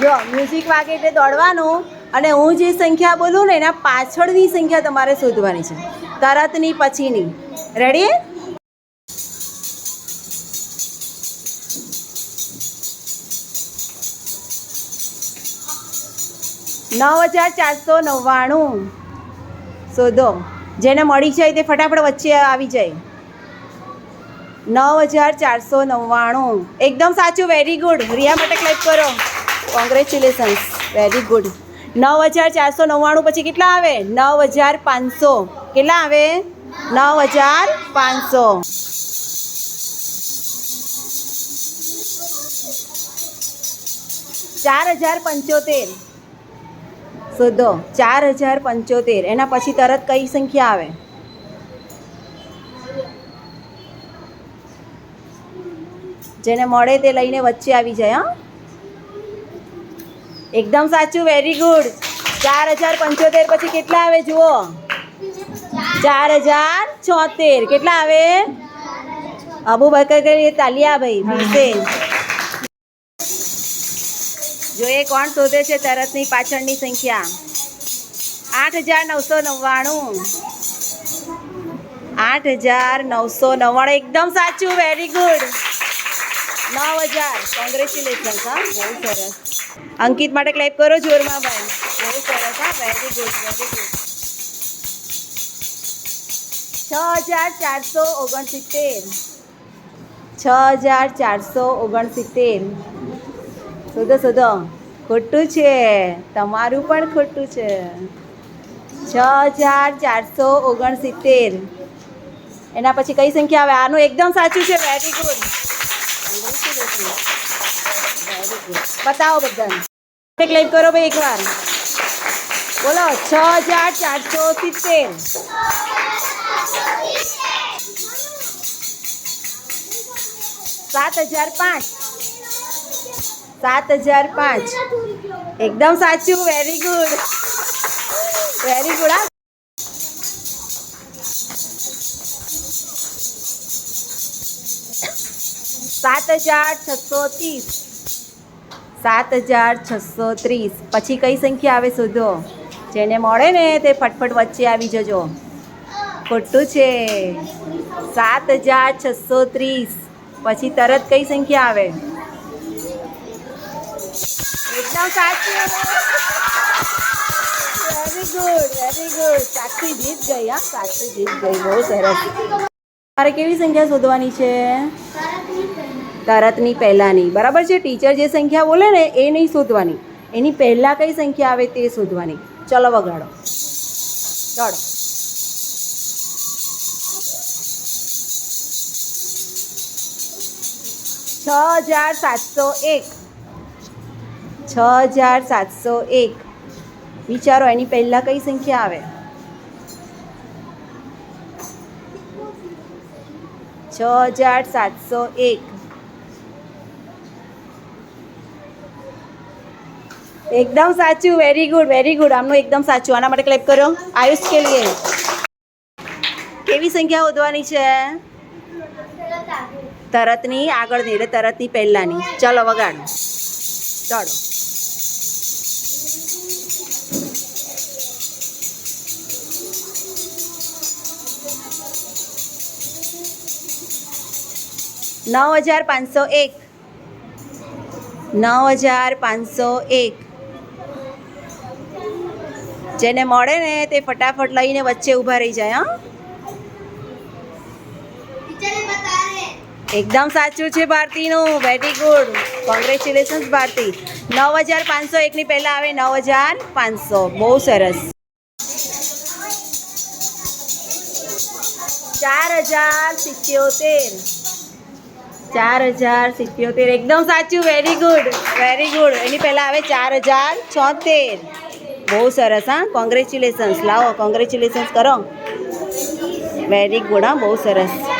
જો મ્યુઝિક વાગે એટલે દોડવાનું અને હું જે સંખ્યા બોલું ને એના પાછળની સંખ્યા તમારે શોધવાની છે. તરતની પછીની. રેડી નવ હજાર ચારસો નવ્વાણું. શોધો. જેને મળી જાય તે ફટાફટ વચ્ચે આવી જાય. નવ હજાર ચારસો નવ્વાણું. એકદમ સાચું વેરી ગુડ રિયા માટે ક્લેપ કરો. કોંગ્રેચ્યુલેશન્સ વેરી ગુડ નવ હજાર ચારસો નવ્વાણું પછી કેટલા આવે? નવ હજાર પાંચસો. કેટલા આવે? નવ હજાર પાંચસો. ચાર હજાર પંચોતેર. શોધો. ચાર હજાર પંચોતેર. એના પછી તરત કઈ સંખ્યા આવે? જેને મળે તે લઈને વચ્ચે આવી જાય, હા. એકદમ સાચું વેરી ગુડ ચાર હજાર પંચોતેર પછી કેટલા આવે જુઓ? ચાર હજાર છોતેર. કેટલા આવે? અબુ બકર તાલિયાભાઈ તાલિયા ભાઈ ફીરસે જોઈએ કોણ શોધે છે તરતની પાછળની સંખ્યા. આઠ હજાર નવસો નવ્વાણું. આઠ હજાર નવસો નવ્વાણું. એકદમ સાચું વેરી ગુડ નવ હજાર. કોંગ્રેચ્યુલેશન હા, બહુ સરસ. અંકિત માટે ક્લેપ કરો જોરમાં ભાઈ. બહુ સરસ, હા વેરી ગુડ વેરી ગુડ છ હજાર ચારસો ઓગણસિત્તેર. છ હજાર ચારસો ઓગણસિત્તેર. શોધો શોધો. ખોટું છે. તમારું પણ ખોટું છે. છ હજાર ચારસો ઓગણસિત્તેર. એના પછી કઈ સંખ્યા આવે? આનું એકદમ સાચું છે. વેરી ગુડ બતાવો બધાને. ક્લેમ કરો ભાઈ એકવાર. બોલો, છ હજાર ચારસો સિત્તેર. સાત હજાર પાંચ. સાત હજાર પાંચ. એકદમ સાચું વેરી ગુડ વેરી ગુડ હા. સાત હજાર છસો ત્રીસ. સાત હજાર છસો ત્રીસ. પછી કઈ સંખ્યા આવે શોધો? જેને મળે ને તે ફટફટ વચ્ચે આવી જજો. ખોટું છે. સાત હજાર છસો ત્રીસ. પછી તરત કઈ સંખ્યા આવે? એકદમ સાચું. Very good very good Sakshi જીત ગઈ, હા. સાક્ષી જીત ગઈ. બહુ સરસ. મારે કેવી સંખ્યા શોધવાની છે? તરતની પહેલાંની. બરાબર છે? ટીચર જે સંખ્યા બોલે ને, એ નહીં શોધવાની. એની પહેલાં કઈ સંખ્યા આવે તે શોધવાની. ચલો વગાડો. દોડો છ હજાર સાતસો એક. છ હજાર સાતસો એક. વિચારો, એની પહેલાં કઈ સંખ્યા આવે? છ હજાર સાતસો એક. એકદમ સાચું વેરી ગુડ વેરી ગુડ આમનું એકદમ સાચું. આના માટે ક્લેપ કરો. આયુષ કે લીએ કેવી સંખ્યા શોધવાની છે? તરતની આગળની, એટલે તરતની પહેલાંની. ચલો વગાડો. ચાલો નવ હજાર પાંચસો એક. નવ હજાર પાંચસો એક. જેને મળે ને તે ફટાફટ લઈને વચ્ચે ઊભા રહી જાય હા? એકદમ સાચું છે ભારતીનું વેરી ગુડ કોંગ્રેચ્યુલેશન્સ ભારતી. નવ હજાર પાંચસો એકની પહેલાં આવે નવ હજાર પાંચસો. બહુ સરસ. ચાર હજાર સિત્યોતેર. ચાર હજાર સિત્યોતેર. એકદમ સાચું. વેરી ગુડ વેરી ગુડ એની પહેલાં આવે ચાર હજાર છોતેર. બહુ સરસ હા? કોંગ્રેચ્યુલેશન્સ લાવો કોંગ્રેચ્યુલેશન્સ કરો. વેરી ગુડ હા? બહુ સરસ.